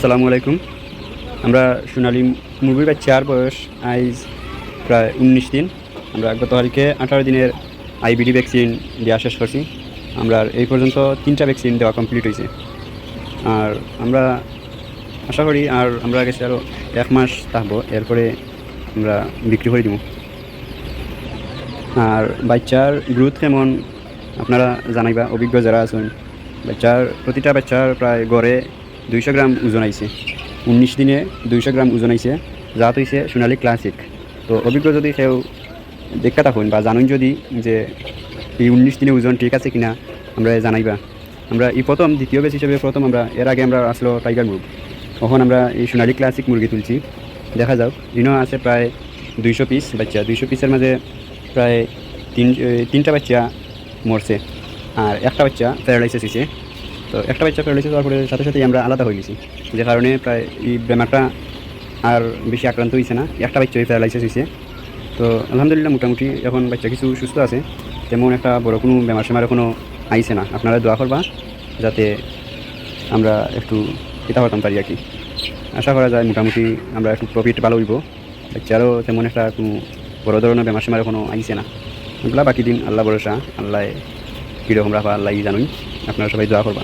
আসসালামু আলাইকুম। আমরা সোনালি মুরগির বাচ্চার বয়স আইজ প্রায় উনিশ দিন। আমরা গত তারিখে আঠারো দিনের আইবিডি ভ্যাকসিন দেওয়া শেষ করছি। আমরা এই পর্যন্ত তিনটা ভ্যাকসিন দেওয়া কমপ্লিট হয়েছে আর আমরা আশা করি আর আমরা গেছে আরও এক মাস থাকব, এরপরে আমরা বিক্রি করে দিব। আর বাচ্চার গ্রোথ কেমন আপনারা জানাইবা, অভিজ্ঞ যারা আছেন। বাচ্চার, প্রতিটা বাচ্চার প্রায় গড়ে দুইশো গ্রাম ওজন আইছে উনিশ দিনে দুইশো গ্রাম ওজন আইছে জাত হইছে সোনালি ক্লাসিক তো অভিজ্ঞ যদি সেও দেখা থাকুন বা জানুন যদি যে এই উনিশ দিনে ওজন ঠিক আছে কিনা আমরা জানাইবা। আমরা এই প্রথম দ্বিতীয় বেশ হিসেবে প্রথম আমরা এর আগে আমরা আসলো টাইগার মুরগ তখন আমরা এই সোনালি ক্লাসিক মুরগি তুলছি। দেখা যাক ইনো আছে প্রায় দুইশো পিস বাচ্চা দুইশো পিসের মাঝে প্রায় তিন তিনটা বাচ্চা মরছে আর একটা বাচ্চা প্যারালাইসিস হয়েছে তো একটা বাচ্চা প্যারালাইসিস হওয়ার পরে সাথে সাথেই আমরা আলাদা হয়ে গেছি। যে কারণে প্রায় এই বেমারটা আর বেশি আক্রান্ত হয়েছে না। একটা বাচ্চা প্যারালাইসিস হয়েছে তো আলহামদুলিল্লাহ মোটামুটি এখন বাচ্চা কিছু সুস্থ আছে। তেমন একটা বড় কোনো বেমার সেমার এখনও আইছে না। আপনারা দোয়া করবা, যাতে আমরা একটু চিন্তা করতাম পারি আর কি। আশা করা যায় মোটামুটি আমরা একটু প্রফিট ভালো হইব। বাচ্চারও তেমন একটা কোনো বড় ধরনের বেমার সেমার এখনও আইছে না। বাকি দিন আল্লাহ ভরসা, আল্লাহ কীরকম রাখা আল্লাহ জানুন। আপনারা সবাই দোয়া করবা।